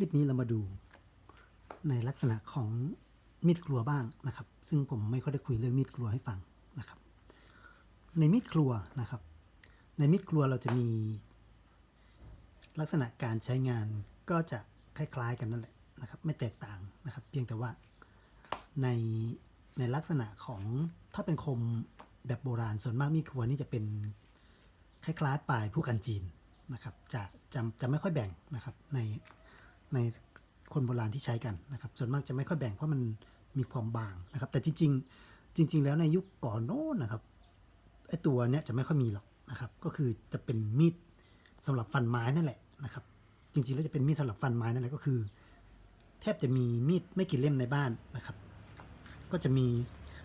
ลิปนี้เรามาดูในลักษณะของมีดครัวบ้างนะครับ ซึ่งผมไม่ค่อยได้คุยเรื่องมีดครัวให้ฟังนะครับ ในมีดครัวนะครับ ในมีดครัวเราจะมี ลักษณะการใช้งานก็จะคล้ายๆกันนั่นแหละนะครับ ไม่แตกต่างนะครับ เพียงแต่ว่าในในลักษณะของถ้าเป็นคมแบบโบราณส่วนมากมีดครัวนี่จะเป็นคล้ายๆปลายผู้กันจีนนะครับ จะจะจะไม่ค่อยแบ่งนะครับใน ในคนโบราณที่ใช้กันนะครับส่วนมากจะไม่ค่อยแบ่งเพราะมันมีความบางนะครับ แต่จริง ๆ จริง ๆ แล้วในยุคก่อนโน้นนะครับไอตัวเนี้ยจะไม่ค่อยมีหรอกนะครับก็คือจะเป็นมีดสำหรับฟันไม้นั่นแหละนะครับ จริงๆแล้วจะเป็นมีดสำหรับฟันไม้นั่นแหละก็คือ แทบจะมีมีดไม่กี่เล่มในบ้านนะครับ ก็จะมี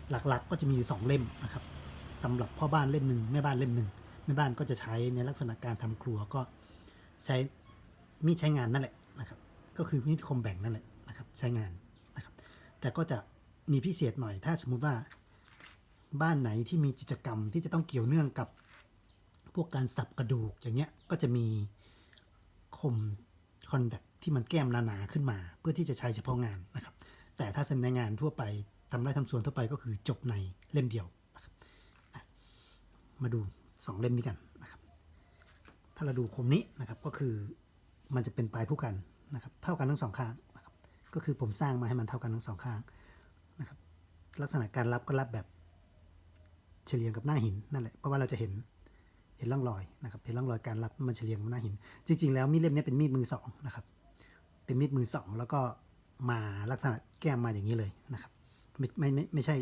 หลักๆ ก็จะมีอยู่สองเล่มนะครับสำหรับพ่อบ้านเล่มหนึ่งแม่บ้านเล่มหนึ่งแม่บ้านก็จะใช้ในลักษณะการทำครัวก็ใช้มีดใช้งานนั่นแหละนะครับ ก็คือมีดคมแบ่งนั่นแหละนะครับใช้งานนะครับแต่ก็จะมีพิเศษหน่อย ถ้าสมมุติว่าบ้านไหนที่มีกิจกรรมที่จะต้องเกี่ยวเนื่องกับพวกการสับกระดูกอย่างเงี้ยก็จะมีคมคอนแวคที่มันแก้มหนาๆขึ้นมา เพื่อที่จะใช้เฉพาะงานนะครับ แต่ถ้าในงานทั่วไปทำไร่ทำสวนทั่วไปก็คือจบในเล่มเดียวนะครับมาดูสองเล่มนี้กันนะครับถ้าเราดูคมนี้นะครับก็คือมันจะเป็นปลายผู้กัน นะครับเท่ากันทั้งสองข้างนะครับก็คือผมสร้างมาให้มันเท่ากันทั้งสองข้างนะครับลักษณะการรับก็รับแบบเฉลียงกับหน้าหินนั่นแหละเพราะว่าเราจะเห็นเห็นร่องรอยนะครับเห็นร่องรอยการรับมันเฉลียงบหน้าหิน จริง ๆ แล้วมีดเล่มนี้เป็นมีดมือสองนะครับเป็นมีดมือสองแล้วก็มาลักษณะแก้มมาอย่างนี้เลยนะครับไม่ไม่ไม่ไม่ใช่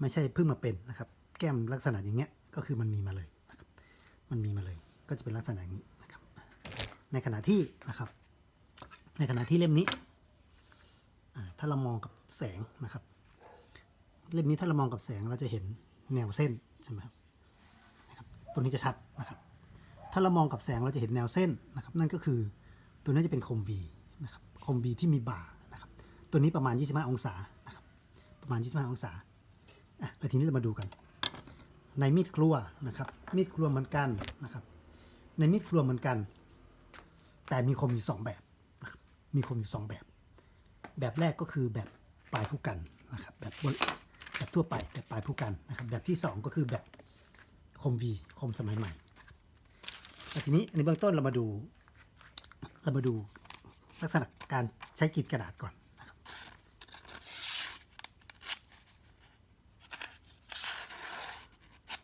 ไม่ใช่เพิ่งมาเป็นนะครับ แก้มลักษณะอย่างเงี้ยก็คือมันมีมาเลยนะครับมันมีมาเลยก็จะเป็นลักษณะอย่างนี้นะครับในขณะที่นะครับ ในขณะที่เล่มนี้ ถ้าเรามองกับแสงนะครับ เล่มนี้ถ้าเรามองกับแสงเราจะเห็นแนวเส้นใช่ไหมครับตัวนี้จะชัดนะครับ ถ้าเรามองกับแสงเราจะเห็นแนวเส้นนะครับ นั่นก็คือตัวนี้จะเป็นคม V นะครับคม V ที่มีบ่านะครับ ตัวนี้ประมาณ 25 องศานะครับ ประมาณ 25 องศา อะแล้วทีนี้เรามาดูกัน ในมีดครัวนะครับ มีดครัวเหมือนกันนะครับ ในมีดครัวเหมือนกัน แต่มีคมอยู่สองแบบ มีคมอยู่สองแบบ แบบแรกก็คือแบบปลายผู้กันนะครับแบบแบบทั่วไปแบบปลายผู้กันนะครับ แบบที่สองก็คือแบบคม V คมสมัยใหม่แต่ทีนี้ในเบื้องต้นเรามาดู เรามาดูลักษณะการใช้กรีดกระดาษก่อนนะครับ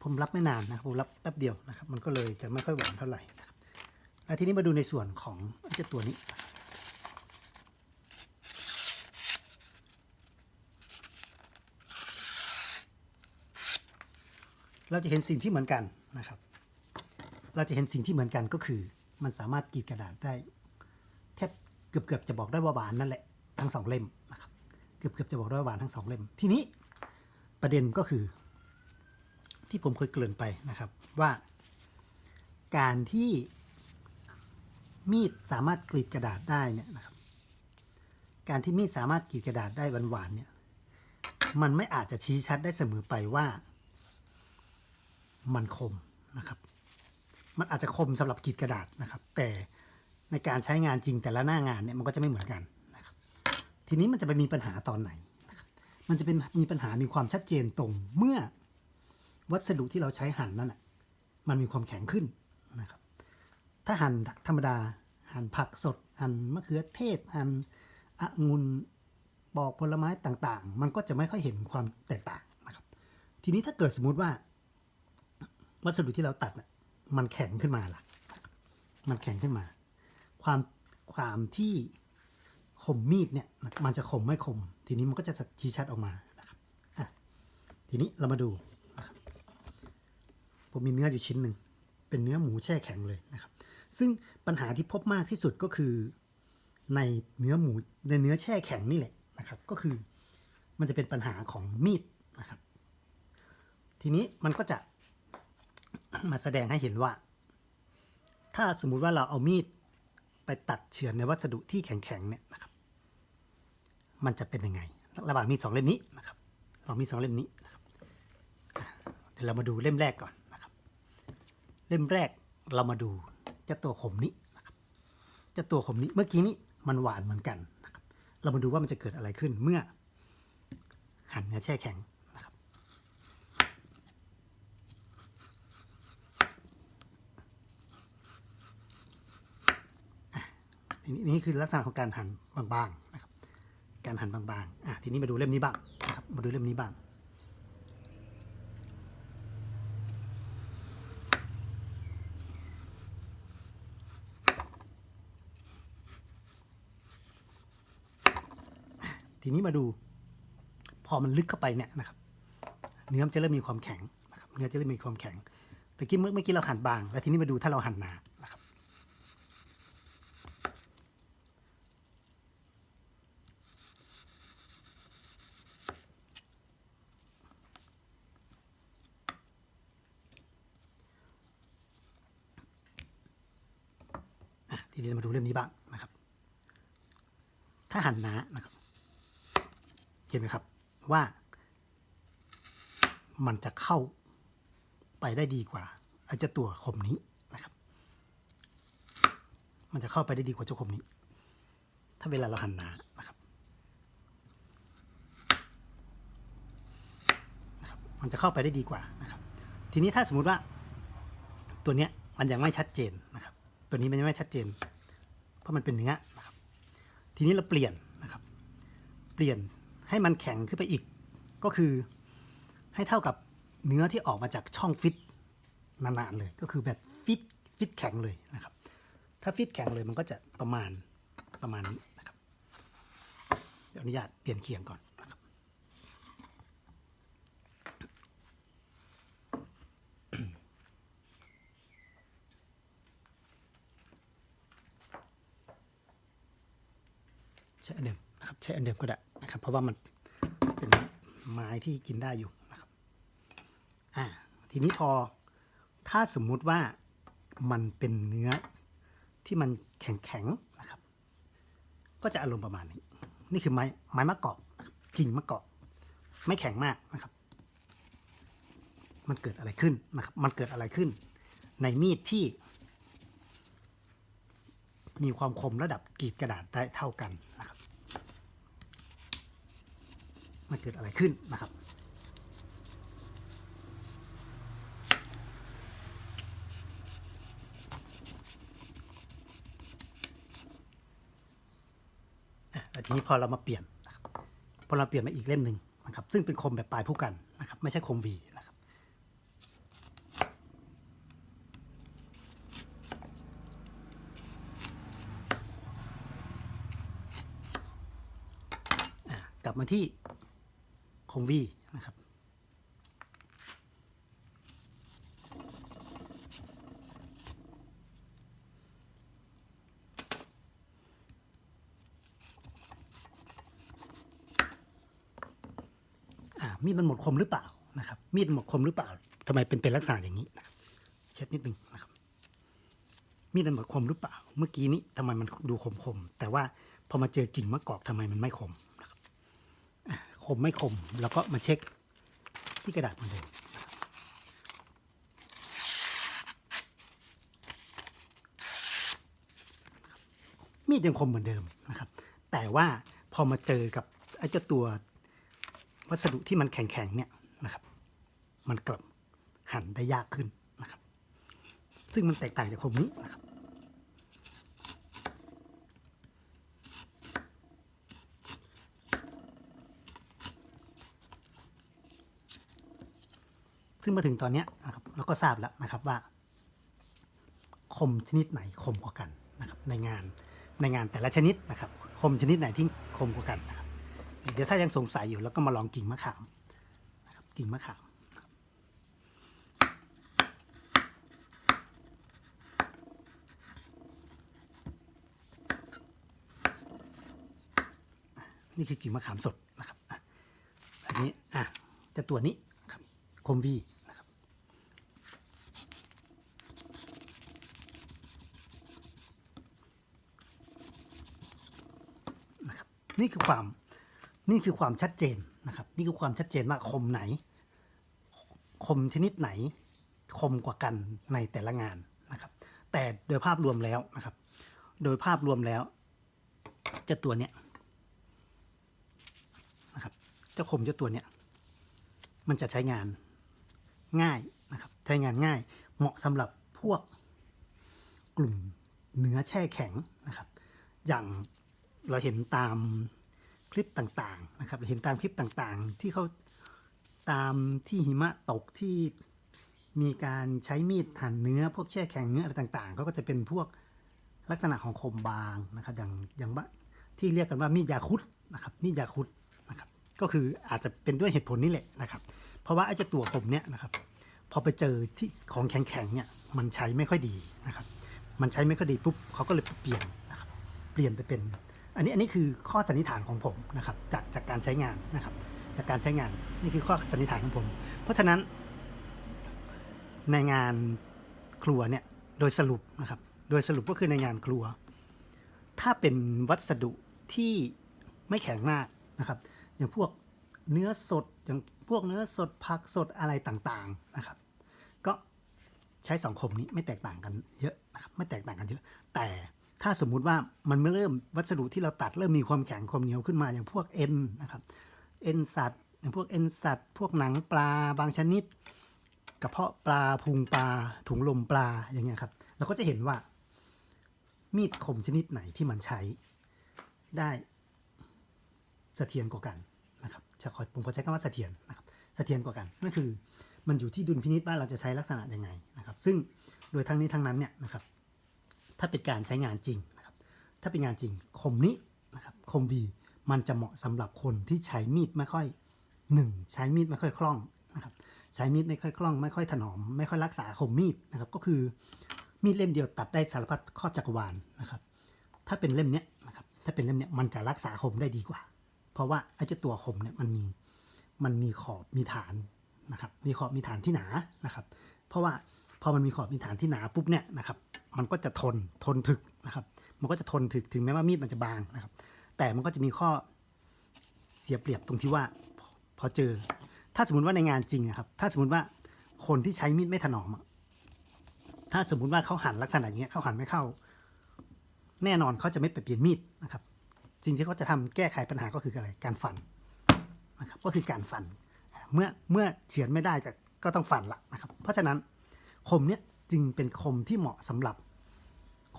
ผมรับไม่นานนะครับผมรับแป๊บเดียวนะครับ มันก็เลยจะไม่ค่อยหวานเท่าไหร่นะครับแล้วทีนี้มาดูในส่วนของเจ้าตัวนี้ เราจะเห็นสิ่งที่เหมือนกันนะครับ เราจะเห็นสิ่งที่เหมือนกันก็คือ มันสามารถกรีดกระดาษได้แทบเกือบเกือบๆจะบอกได้ว่าหวานนั่นแหละทั้งสองเล่มนะครับ เกือบเกือบๆจะบอกได้ว่าหวานทั้งสองเล่ม ทีนี้ประเด็นก็คือ ที่ผมเคยเกริ่นไปนะครับว่า การที่มีดสามารถกรีดกระดาษได้เนี่ยนะครับ การที่มีดสามารถกรีดกระดาษได้หวานๆเนี่ย มันไม่อาจจะชี้ชัดได้เสมอไปว่า มันคมนะครับ มันอาจจะคมสำหรับกรีดกระดาษนะครับ แต่ในการใช้งานจริงแต่ละหน้างานเนี่ยมันก็จะไม่เหมือนกันนะครับ ทีนี้มันจะไปมีปัญหาตอนไหนนะครับ มันจะเป็นมีปัญหามีความชัดเจนตรงเมื่อวัสดุที่เราใช้หั่นนั่นน่ะมันมีความแข็งขึ้นนะครับ ถ้าหั่นธรรมดา หั่นผักสด หั่นมะเขือเทศ หั่นองุ่นปอกผลไม้ต่างๆ มันก็จะไม่ค่อยเห็นความแตกต่างนะครับ ทีนี้ถ้าเกิดสมมุติว่า วัสดุที่เราตัดน่ะมันแข็งขึ้นมาล่ะ มันแข็งขึ้นมา ความความที่คมมีดเนี่ยมันจะคมไม่คม ทีนี้มันก็จะชี้ชัดออกมานะครับอะทีนี้เรามาดูนะครับผมมีเนื้ออยู่ชิ้นหนึ่งเป็นเนื้อหมูแช่แข็งเลยนะครับ ซึ่งปัญหาที่พบมากที่สุดก็คือในเนื้อหมูในเนื้อแช่แข็งนี่แหละนะครับ ก็คือมันจะเป็นปัญหาของมีดนะครับ ทีนี้มันก็จะ มาแสดงให้เห็นว่า ถ้าสมมุติว่าเราเอามีดไปตัดเฉือนในวัสดุที่แข็งๆเนี่ยนะครับ มันจะเป็นยังไง ระหว่างมีดสองเล่มนี้นะครับระหว่างมีดสองเล่มนี้นะครับเดี๋ยวเรามาดูเล่มแรกก่อนนะครับ เล่มแรกเรามาดูเจ้าตัวขมนี้นะครับเจ้าตัวขมนี้เมื่อกี้นี้มันหวานเหมือนกันนะครับ เรามาดูว่ามันจะเกิดอะไรขึ้นเมื่อ หั่นเนื้อแช่แข็งนะครับ อะที นี้นี่คือลักษณะของการหั่นบางๆนะครับ การหั่นบางๆอะทีนี้มาดูเล่มนี้บ้างนะครับ มาดูเล่มนี้บ้างทีนี้มาดูพอมันลึกเข้าไปเนี่ยนะครับ เนื้อมันจะเริ่มมีความแข็งนะครับเนื้อจะเริ่มมีความแข็งแต่กี้เมื่อเมื่อกี้เราหั่นบาง แล้วทีนี้มาดูถ้าเราหั่นหนานะครับ อะ ทีนี้มาดูเรื่องนี้บ้างนะครับ ถ้าหันหนานะครับ เห็นไหมครับว่า มันจะเข้าไปได้ดีกว่าไอ้เจ้าตัวคมนี้นะครับ มันจะเข้าไปได้ดีกว่าเจ้าคมนี้ ถ้าเวลาเราหันหนานะครับนะครับ มันจะเข้าไปได้ดีกว่านะครับ ทีนี้ถ้าสมมุติว่าตัวเนี้ยมันยังไม่ชัดเจนนะครับ ตัวนี้มันยังไม่ชัดเจน เพราะมันเป็นเนื้อนะครับ ทีนี้เราเปลี่ยนนะครับ เปลี่ยนให้มันแข็งขึ้นไปอีก ก็คือให้เท่ากับเนื้อที่ออกมาจากช่องฟิตนานๆเลย ก็คือแบบฟิตฟิตแข็งเลยนะครับ ถ้าฟิตแข็งเลยมันก็จะประมาณประมาณนี้นะครับ เดี๋ยวอนุญาตเปลี่ยนเคียงก่อนนะครับ ใช้อันเดิมนะครับใช้อันเดิมก็ได้นะครับ เพราะว่ามันเป็นไม้ที่กินได้อยู่นะครับอ่าทีนี้พอถ้าสมมุติว่ามันเป็นเนื้อที่มันแข็งๆนะครับ ก็จะอารมณ์ประมาณนี้ นี่คือไม้ไม้มะกอกกิ่งมะกอกไม่แข็งมากนะครับ มันเกิดอะไรขึ้นนะครับ มันเกิดอะไรขึ้น ในมีดที่ มีความคมระดับกรีดกระดาษได้เท่ากันนะครับ มันเกิดอะไรขึ้นนะครับ ทีนี้พอเรามาเปลี่ยนพอเราเปลี่ยนมาอีกเล่มหนึ่งนะครับซึ่งเป็นคมแบบปลายผู้กันนะครับไม่ใช่คมวีนะครับกลับมาที่ คมวีนะครับมีดมันหมดคมหรือเปล่านะครับ มีดหมดคมหรือเปล่าทำไมเป็นเป็นลักษณะอย่างนี้นะเช็ดนิดนึงนะครับ มีดมันหมดคมหรือเปล่า เมื่อกี้นี้ทำไมมันดูคมคมแต่ว่าพอมาเจอกิ่งมะกอกทำไมมันไม่คม คมไม่คม แล้วก็มาเช็คที่กระดาษเหมือนเดิมมีดยังคมเหมือนเดิมนะครับ แต่ว่าพอมาเจอกับไอ้เจ้าตัววัสดุที่มันแข็งๆเนี่ยนะครับ มันกลับหั่นได้ยากขึ้นนะครับ ซึ่งมันแตกต่างจากคมนี้นะครับ ซึ่งมาถึงตอนนี้นะครับเราก็ทราบแล้วนะครับว่าคมชนิดไหนคมกว่ากันนะครับในงานในงานแต่ละชนิดนะครับคมชนิดไหนที่คมกว่ากันนะครับเดี๋ยวถ้ายังสงสัยอยู่แล้วก็มาลองกิ่งมะขามนะครับกิ่งมะขามนี่คือกิ่งมะขามสดนะครับ อันนี้อะจะตัวนี้ครับ คมวี นี่คือความนี่คือความชัดเจนนะครับ นี่คือความชัดเจนว่าคมไหน คมชนิดไหน คมกว่ากันในแต่ละงานนะครับ แต่โดยภาพรวมแล้วนะครับ โดยภาพรวมแล้วเจ้าตัวเนี้ยนะครับเจ้าคมเจ้าตัวเนี้ยมันจะใช้งานง่ายนะครับ ใช้งานง่ายเหมาะสำหรับพวกกลุ่มเนื้อแช่แข็งนะครับ อย่าง เราเห็นตามคลิปต่างๆนะครับเราเห็นตามคลิปต่างๆ ที่เขาตามที่หิมะตกที่มีการใช้มีดหั่นเนื้อ พวกแช่แข็งเนื้ออะไรต่างๆเขาก็จะเป็นพวกลักษณะของคมบางนะครับอย่างอย่างที่เรียกกันว่ามีดยาคุดนะครับมีดยาคุดนะครับก็คืออาจจะเป็นด้วยเหตุผลนี้แหละนะครับ เพราะว่าไอ้เจ้าตัวคมเนี้ยนะครับพอไปเจอที่ของแข็งๆเนี่ยมันใช้ไม่ค่อยดีนะครับ มันใช้ไม่ค่อยดีปุ๊บเขาก็เลยเปลี่ยนนะครับเปลี่ยนไปเป็น อันนี้อันนี้คือข้อสันนิษฐานของผมนะครับจากจากการใช้งานนะครับ จากการใช้งานนี่คือข้อสันนิษฐานของผม เพราะฉะนั้น ในงานครัวเนี่ยโดยสรุปนะครับ โดยสรุปก็คือในงานครัว ถ้าเป็นวัสดุที่ไม่แข็งมากนะครับ อย่างพวกเนื้อสดอย่างพวกเนื้อสดผักสดอะไรต่างๆนะครับ ก็ใช้สองคมนี้ไม่แตกต่างกันเยอะนะครับไม่แตกต่างกันเยอะ แต่ ถ้าสมมุติว่ามันเริ่มวัสดุที่เราตัดเริ่มมีความแข็งความเหนียวขึ้นมาอย่างพวกเอ็นนะครับเอ็นสัตว์อย่างพวกเอ็นสัตว์ พวกหนังปลาบางชนิดกระเพาะปลาพุงปลา ถุงลมปลาอย่างเงี้ยครับเราก็จะเห็นว่า มีดคมชนิดไหนที่มันใช้ได้เสถียรกว่ากันนะครับจะขอผมขอใช้คำว่าเสถียรนะครับเสถียรกว่ากันนั่นคือ มันอยู่ที่ดุลพินิจว่าเราจะใช้ลักษณะยังไงนะครับ ซึ่งโดยทั้งนี้ทั้งนั้นเนี่ยนะครับ ถ้าเป็นการใช้งานจริงนะครับถ้าเป็นงานจริงคมนี้นะครับคมวีมันจะเหมาะสำหรับคนที่ใช้มีดไม่ค่อยหนึ่งใช้มีดไม่ค่อยคล่องนะครับใช้มีดไม่ค่อยคล่อง ไม่ค่อยถนอม ไม่ค่อยรักษาคมมีดนะครับก็คือมีดเล่มเดียวตัดได้สารพัดครอบจักรวาลนะครับถ้าเป็นเล่มเนี้ยนะครับถ้าเป็นเล่มเนี้ยมันจะรักษาคมได้ดีกว่า เพราะว่าไอ้เจ้าตัวคมเนี่ยมันมีมันมีขอบมีฐานนะครับมีขอบมีฐานที่หนานะครับ เพราะว่าพอมันมีขอบมีฐานที่หนาปุ๊บเนี่ยนะครับ มันก็จะทนทนถึกนะครับ มันก็จะทนถึกถึงแม้ว่ามีดมันจะบางนะครับ แต่มันก็จะมีข้อเสียเปรียบตรงที่ว่าพอเจอ ถ้าสมมติว่าในงานจริงนะครับ ถ้าสมมติว่าคนที่ใช้มีดไม่ถนอมถ้าสมมติว่าเขาหันลักษณะอย่างเงี้ยเขาหันไม่เข้า แน่นอนเขาจะไม่ไปเปลี่ยนมีดนะครับสิ่งที่เขาจะทำแก้ไขปัญหาก็คืออะไรการฟันนะครับ ก็คือการฟัน เมื่อเมื่อเฉือนไม่ได้ก็ก็ต้องฟันละนะครับ เพราะฉะนั้นคมเนี้ย จึงเป็นคมที่เหมาะสำหรับ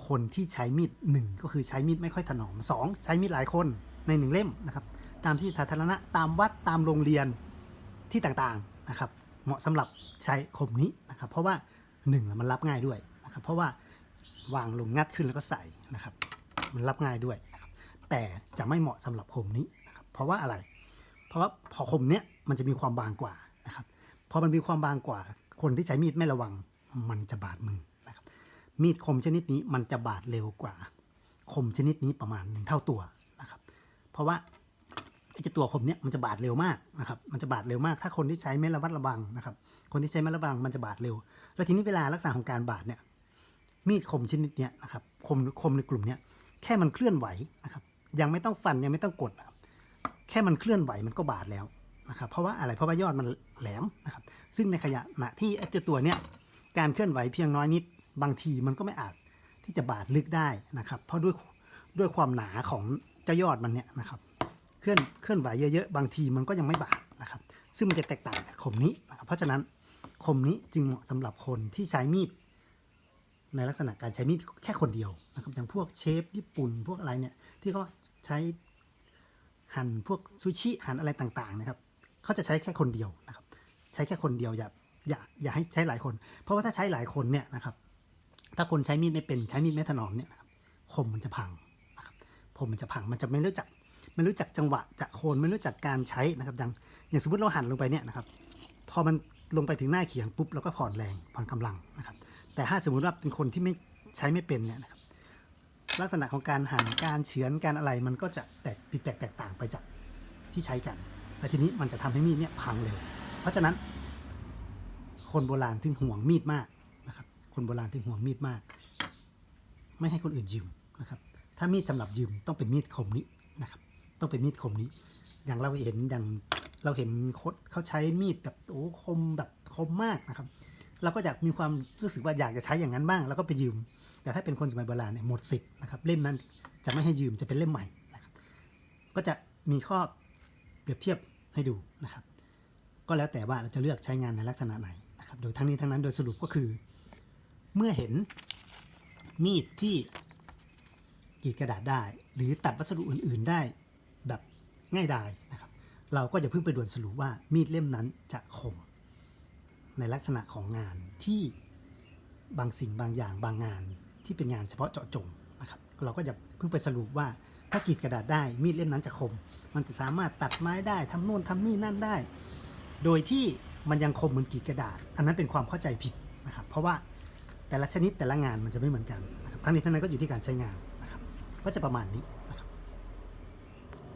คนที่ใช้มีดหนึ่งก็คือใช้มีดไม่ค่อยถนอมสองใช้มีดหลายคนในหนึ่งเล่มนะครับ ตามที่สาธารณะตามวัดตามโรงเรียนที่ต่างๆนะครับ เหมาะสำหรับใช้คมนี้นะครับ เพราะว่าหนึ่งมันรับง่ายด้วยนะครับ เพราะว่าวางลงงัดขึ้นแล้วก็ใส่นะครับ มันรับง่ายด้วยนะครับแต่จะไม่เหมาะสำหรับคมนี้นะครับเพราะว่าอะไร เพราะว่าพอคมเนี้ยมันจะมีความบางกว่านะครับพอมันมีความบางกว่าคนที่ใช้มีดไม่ระวัง มันจะบาดมือนะครับ มีดคมชนิดนี้มันจะบาดเร็วกว่าคมชนิดนี้ประมาณหนึ่งเท่าตัวนะครับ เพราะว่าไอ้เจ้าตัวคมเนี้ยมันจะบาดเร็วมากนะครับ มันจะบาดเร็วมาก ถ้าคนที่ใช้ไม่ระมัดระวังนะครับ คนที่ใช้ไม่ระมัดระวังมันจะบาดเร็ว แล้วทีนี้เวลาลักษณะของการบาดเนี่ย มีดคมชนิดเนี้ยนะครับ คมคมในกลุ่มเนี้ยแค่มันเคลื่อนไหวนะครับ ยังไม่ต้องฟันยังไม่ต้องกดนะครับแค่มันเคลื่อนไหวมันก็บาดแล้วนะครับ เพราะว่าอะไร เพราะว่ายอดมันแหลมนะครับ ซึ่งในขณะที่ไอ้เจ้าตัวเนี้ย การเคลื่อนไหวเพียงน้อยนิด บางทีมันก็ไม่อาจที่จะบาดลึกได้นะครับ เพราะด้วยด้วยความหนาของเจ้ายอดมันเนี่ยนะครับ เคลื่อนเคลื่อนไหวเยอะๆ บางทีมันก็ยังไม่บาดนะครับ ซึ่งมันจะแตกต่างจากคมนี้นะครับเพราะฉะนั้นคมนี้จึงเหมาะสำหรับคนที่ใช้มีดในลักษณะการใช้มีดแค่คนเดียวนะครับอย่างพวกเชฟญี่ปุ่นพวกอะไรเนี่ยที่เขาใช้หั่นพวกซูชิหั่นอะไรต่างๆนะครับเขาจะใช้แค่คนเดียวนะครับ ใช้แค่คนเดียวอย่า อย่าอย่าให้ใช้หลายคน เพราะว่าถ้าใช้หลายคนเนี่ยนะครับถ้าคนใช้มีดไม่เป็นใช้มีดไม่ถนอมเนี่ยคมมันจะพังนะครับคมมันจะพังมันจะไม่รู้จักไม่รู้จักจังหวะจะโคนไม่รู้จักการใช้นะครับอย่างอย่างสมมติเราหั่นลงไปเนี่ยนะครับพอมันลงไปถึงหน้าเขียงปุ๊บเราก็ผ่อนแรงผ่อนกำลังนะครับ แต่ถ้าสมมุติว่าเป็นคนที่ไม่ใช้ไม่เป็นเนี่ยนะครับลักษณะของการหั่นการเฉือนการอะไรมันก็จะแตกผิดแตกแตกต่างไปจากที่ใช้กัน และทีนี้มันจะทำให้มีดเนี่ยพังเร็วเพราะฉะนั้น คนโบราณถึงห่วงมีดมากนะครับ คนโบราณถึงห่วงมีดมาก ไม่ให้คนอื่นยืมนะครับ ถ้ามีดสำหรับยืมต้องเป็นมีดคมนี้นะครับ ต้องเป็นมีดคมนี้ อย่างเราเห็นอย่างเราเห็นโคดเขาใช้มีดแบบโอ้คมแบบคมมากนะครับ เราก็อยากมีความรู้สึกว่าอยากจะใช้อย่างนั้นบ้าง แล้วก็ไปยืม แต่ถ้าเป็นคนสมัยโบราณเนี่ยหมดสิทธิ์นะครับเล่มนั้นจะไม่ให้ยืมจะเป็นเล่มใหม่นะครับ ก็จะมีข้อเปรียบเทียบให้ดูนะครับ ก็แล้วแต่ว่าเราจะเลือกใช้งานในลักษณะไหน นะครับ โดยทั้งนี้ทั้งนั้นโดยสรุปก็คือ เมื่อเห็นมีดที่กรีดกระดาษได้ หรือตัดวัสดุอื่น ๆได้แบบง่ายดายนะครับ เราก็จะเพิ่งไปด่วนสรุปว่ามีดเล่มนั้นจะคม ในลักษณะของงานที่บางสิ่งบางอย่างบางงานที่เป็นงานเฉพาะเจาะจงนะครับ เราก็จะเพิ่งไปสรุปว่าถ้ากรีดกระดาษได้มีดเล่มนั้นจะคม มันจะสามารถตัดไม้ได้ทำโน่นทำนี่นั่นได้ โดยที่ มันยังคมเหมือนกีดกระดาษ อันนั้นเป็นความเข้าใจผิดนะครับ เพราะว่าแต่ละชนิดแต่ละงานมันจะไม่เหมือนกันนะครับทั้งนี้ทั้งนั้นก็อยู่ที่การใช้งานนะครับ ก็จะประมาณนี้